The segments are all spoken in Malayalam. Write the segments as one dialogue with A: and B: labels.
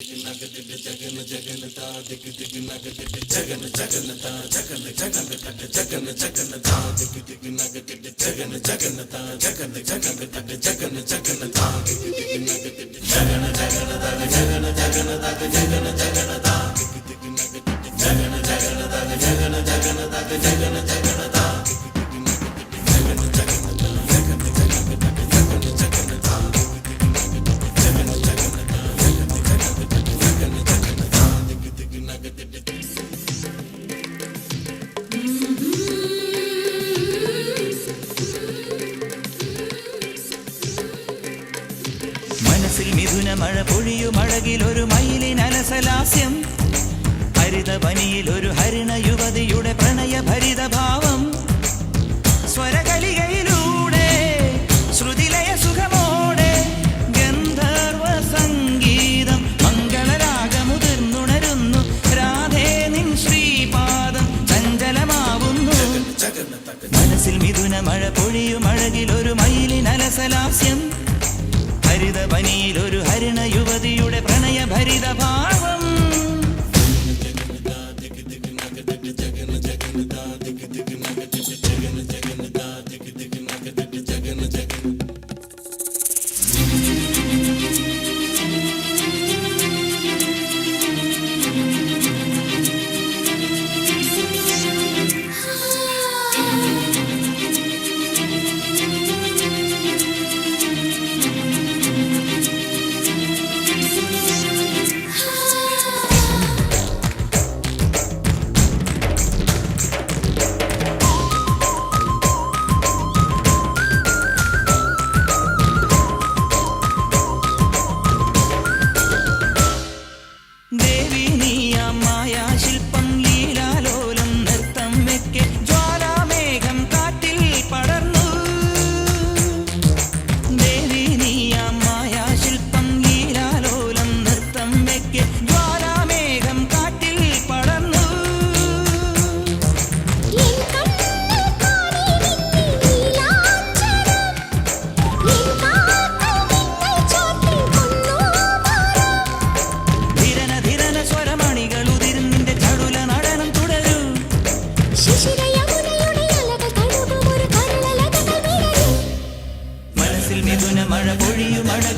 A: Jagannath, Jagannath, Jagannath, Jagannath, Jagannath, Jagannath, Jagannath, Jagannath, Jagannath, Jagannath, Jagannath, Jagannath, Jagannath, Jagannath, Jagannath, Jagannath, Jagannath, Jagannath, മനസ്സിൽ മിഥുന മഴ പൊഴിയുമഴകിൽ ഒരു മയിലിനലസലാസ്യം ഹരിതവനിയിൽ ഒരു ഹരിണ യുവതിയുടെ പ്രണയ ഭരിത ഭാവം. സ്വരകലികയിലൂടെ ശ്രുതിലയ സുഖമോടെ ഗന്ധർവ സംഗീതം മംഗളരാഗമുതിർന്നുണരുന്നു. രാധേ നിൻ ശ്രീപാദം ചഞ്ചലമാവുന്നു. മനസ്സിൽ മിഥുന മഴ പൊഴിയുമഴകിൽ ഒരു മയിലിൻ അലസലാസ്യം ഹരിത പനിയിൽ ഒരു ഹരിണ യുവതിയുടെ പ്രണയ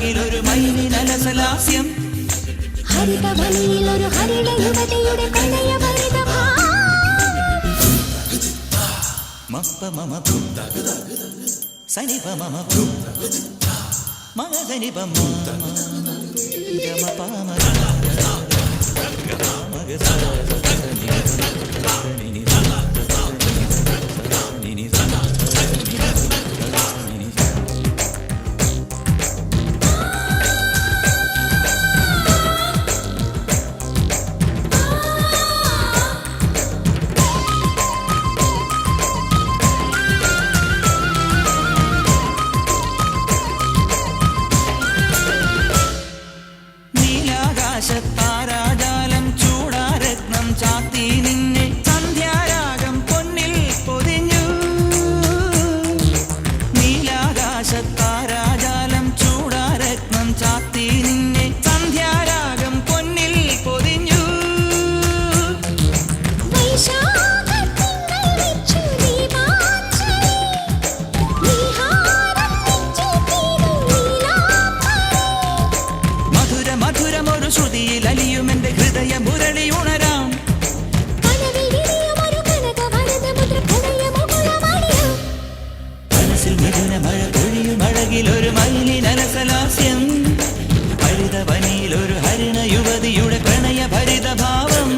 A: പൊഴിയും അഴകിലൊരു മയിലിൻ അലസലാസ്യം
B: ഹരിതവനിയിൽ ഒരു ഹരിണ യുവതിയുടെ പ്രണയഭരിത ഭാവം
A: മപ്പ മമ ഭൂ സനിപ മമ ഭൂ മമ സനിപ മമ ഗമ പാമ മഗ ഇനിയും എന്റെ ഹൃദയ മുരളി ഉണരാം. മനസ്സിൽ മിഥുന മഴ പൊഴിയും അഴകിൽ ഒരു മൈലി മൈലിനരസലാസ്യം ഹരിതവനിയിൽ ഒരു ഹരിണ യുവതിയുടെ പ്രണയ ഭരിതഭാവം